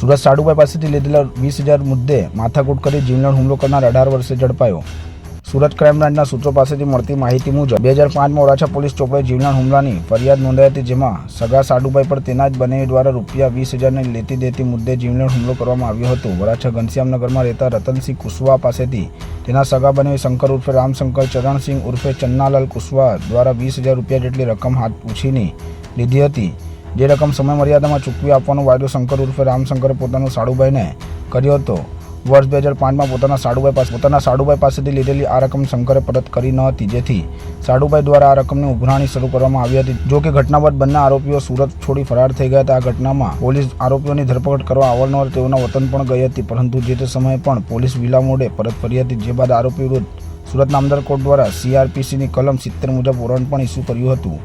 સુરત સાડુભાઈ પાસેથી લીધેલા વીસ હજાર મુદ્દે માથાકૂટ કરી જીવલેણ હુમલો કરનાર અઢાર વર્ષે ઝડપાયો. સુરત ક્રાઇમ બ્રાન્ચના સૂત્રો પાસેથી મળતી માહિતી મુજબ, બે હજાર પાંચમાં વરાછા પોલીસ ચોપડે જીવલેણ હુમલાની ફરિયાદ નોંધાઈ હતી, જેમાં સગા સાડુભાઈ પર તેના જ બંને દ્વારા રૂપિયા વીસ હજારની લેતી દેતી મુદ્દે જીવલેણ હુમલો કરવામાં આવ્યો હતો. વરાછા ઘનશ્યામનગરમાં રહેતા રતનસિંહ કુશવા પાસેથી તેના સગા બને શંકર ઉર્ફે રામશંકર, ચરણસિંહ ઉર્ફે ચન્નાલાલ કુશવા દ્વારા વીસ હજાર રૂપિયા જેટલી રકમ હાથ પૂછીની લીધી હતી. જે રકમ સમય મર્યાદામાં ચૂકવી આપવાનો વાયદો શંકર ઉર્ફે રામશંકરે પોતાના સાડુભાઈને કર્યો હતો. વર્ષ બે હજાર પાંચમાં પોતાના સાડુભાઈ પાસે પોતાના સાડુભાઈ પાસેથી લીધેલી આ રકમ શંકરે પરત કરી ન હતી. જેથી સાડુભાઈ દ્વારા આ રકમની ઉઘરાણી શરૂ કરવામાં આવી હતી. જો કે ઘટના બાદ બંને આરોપીઓ સુરત છોડી ફરાર થઈ ગયા હતા. આ ઘટનામાં પોલીસ આરોપીઓની ધરપકડ કરવા અવારનવાર તેઓના વતન પણ ગઈ હતી. પરંતુ જે તે સમયે પણ પોલીસ વિલા મોડે પરત ફરી હતી. જે બાદ આરોપી વિરુદ્ધ સુરત નામદાર કોર્ટ દ્વારા સીઆરપીસીની કલમ સિત્તેર મુજબ વોરંટ પણ ઇસ્યુ કર્યું હતું.